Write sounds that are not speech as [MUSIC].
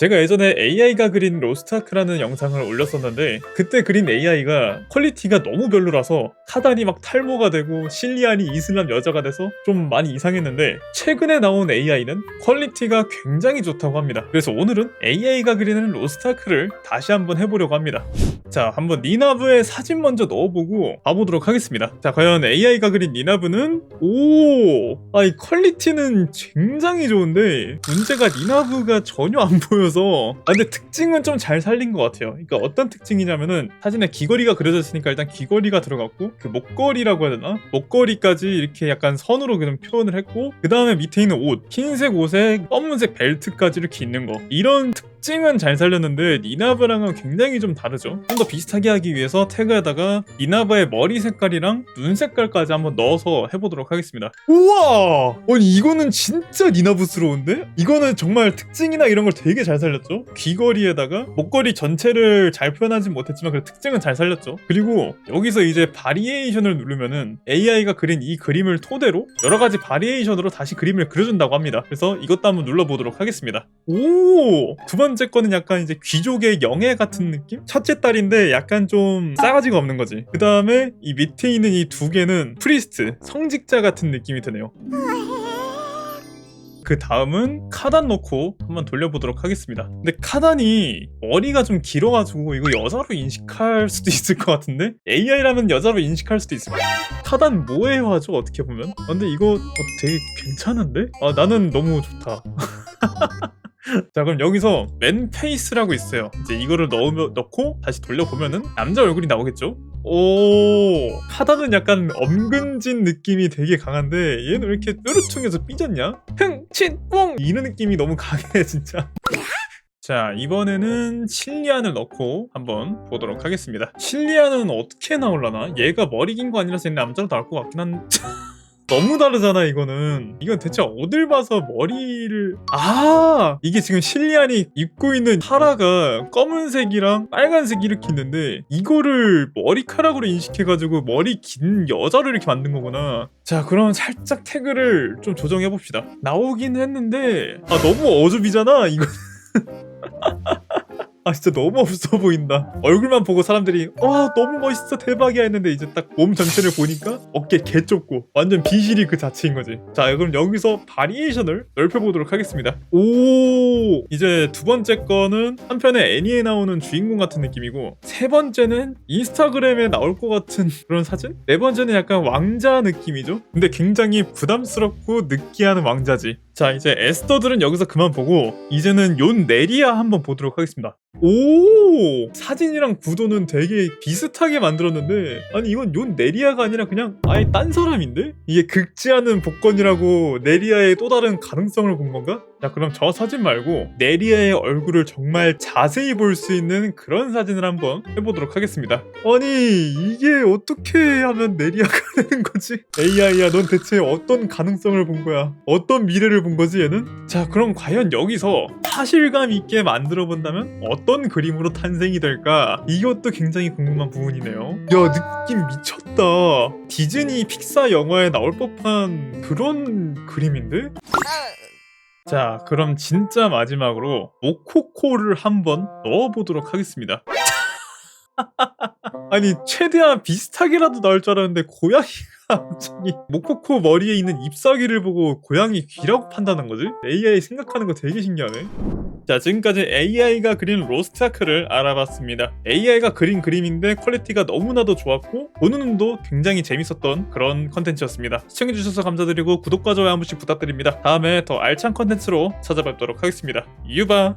제가 예전에 AI가 그린 로스트아크라는 영상을 올렸었는데 그때 그린 AI가 퀄리티가 너무 별로라서 카단이 막 탈모가 되고 실리안이 이슬람 여자가 돼서 좀 많이 이상했는데 최근에 나온 AI는 퀄리티가 굉장히 좋다고 합니다. 그래서 오늘은 AI가 그리는 로스트아크를 다시 한번 해보려고 합니다. 자, 한번 니나브의 사진 먼저 넣어보고 봐보도록 하겠습니다. 자, 과연 AI가 그린 니나브는 오, 아, 이 퀄리티는 굉장히 좋은데 문제가 니나브가 전혀 안 보여서 아, 근데 특징은 좀 잘 살린 것 같아요. 그러니까 어떤 특징이냐면은 사진에 귀걸이가 그려져 있으니까 일단 귀걸이가 들어갔고 그 목걸이라고 해야 되나? 목걸이까지 이렇게 약간 선으로 그냥 표현을 했고 그 다음에 밑에 있는 옷, 흰색 옷에 검은색 벨트까지 이렇게 있는 거 이런 특 징은 잘 살렸는데 니나브랑은 굉장히 좀 다르죠. 좀 더 비슷하게 하기 위해서 태그에다가 니나브의 머리 색깔이랑 눈 색깔까지 한번 넣어서 해보도록 하겠습니다. 우와! 아니 이거는 진짜 니나브스러운데? 이거는 정말 특징이나 이런 걸 되게 잘 살렸죠. 귀걸이에다가 목걸이 전체를 잘 표현하진 못했지만 그 특징은 잘 살렸죠. 그리고 여기서 이제 바리에이션을 누르면은 AI가 그린 이 그림을 토대로 여러 가지 바리에이션으로 다시 그림을 그려준다고 합니다. 그래서 이것도 한번 눌러보도록 하겠습니다. 오! 두 번째 거는 약간 이제 귀족의 영예 같은 느낌? 첫째 딸인데 약간 좀 싸가지가 없는 거지. 그 다음에 이 밑에 있는 이 두 개는 프리스트, 성직자 같은 느낌이 드네요. 그 다음은 카단 넣고 한번 돌려보도록 하겠습니다. 근데 카단이 머리가 좀 길어가지고 이거 여자로 인식할 수도 [LAUGHS] 있을 것 같은데 AI라면 여자로 인식할 수도 있습니다. 카단 하죠 어떻게 보면? 아, 근데 이거 어, 되게 괜찮은데? 아 나는 너무 좋다. [LAUGHS] [LAUGHS] 자 그럼 여기서 맨 페이스라고 있어요. 이제 이거를 넣으 넣고 다시 돌려보면은 남자 얼굴이 나오겠죠? 오 카다는 약간 엄근진 느낌이 되게 강한데 얘는 왜 이렇게 뾰루퉁해서 삐졌냐? 흥친뽕 이런 느낌이 너무 강해 [LAUGHS] 진짜. 자 이번에는 실리안을 넣고 한번 보도록 하겠습니다. 실리안은 어떻게 나올라나? 얘가 머리 긴 거 아니라서 얘 남자로 나올 것 같긴 한 [LAUGHS] 너무 다르잖아 이거는. 이건 대체 어딜 봐서 머리를 아! 이게 지금 실리안이 입고 있는 카라가 검은색이랑 빨간색 이렇게 있는데 이거를 머리카락으로 인식해가지고 머리 긴 여자를 이렇게 만든 거구나. 자 그럼 살짝 태그를 좀 조정해 봅시다. 나오긴 했는데 아 너무 어줍이잖아 이거 [LAUGHS] 아 진짜 너무 없어 보인다. 얼굴만 보고 사람들이 와 너무 멋있어 대박이야 했는데 이제 딱 몸 전체를 보니까 어깨 개 좁고 완전 비실이 그 자체인 거지. 자 그럼 여기서 바리에이션을 넓혀보도록 하겠습니다. 오! 이제 두 번째 거는 한편에 애니에 나오는 주인공 같은 느낌이고 세 번째는 인스타그램에 나올 것 같은 [LAUGHS] 그런 사진? 네 번째는 약간 왕자 느낌이죠? 근데 굉장히 부담스럽고 느끼한 왕자지 자 이제 에스더들은 여기서 그만 보고 이제는 yon 네리아 한번 보도록 하겠습니다. 오! 사진이랑 구도는 되게 비슷하게 만들었는데 아니 이건 yon 네리아가 아니라 그냥 아예 딴 사람인데? 이게 극지 않은 복권이라고 네리아의 또 다른 가능성을 본 건가? 자 그럼 저 사진 말고 네리아의 얼굴을 정말 자세히 볼 수 있는 그런 사진을 한번 해보도록 하겠습니다 아니 이게 어떻게 하면 네리아가 [LAUGHS] 되는 거지? AI야 넌 대체 어떤 가능성을 본 거야? 어떤 미래를 본 거지 얘는? 자 그럼 과연 여기서 사실감 있게 만들어 본다면 어떤 그림으로 탄생이 될까? 이것도 굉장히 궁금한 부분이네요 야 느낌 미쳤다 디즈니 픽사 영화에 나올 법한 그런 그림인데? 자, 그럼 진짜 마지막으로 모코코를 한번 넣어보도록 하겠습니다. [LAUGHS] 아니, 최대한 비슷하게라도 나올 줄 알았는데 고양이가 [LAUGHS] 갑자기 모코코 머리에 있는 잎사귀를 보고 고양이 귀라고 판단한 거지? AI 생각하는 거 되게 신기하네. 자, 지금까지 AI가 그린 로스트 아크를 알아봤습니다. AI가 그린 그림인데 퀄리티가 너무나도 좋았고 보는 눈도 굉장히 재밌었던 그런 컨텐츠였습니다. 시청해주셔서 감사드리고 구독과 좋아요 한 번씩 부탁드립니다. 다음에 더 알찬 컨텐츠로 찾아뵙도록 하겠습니다. 유바!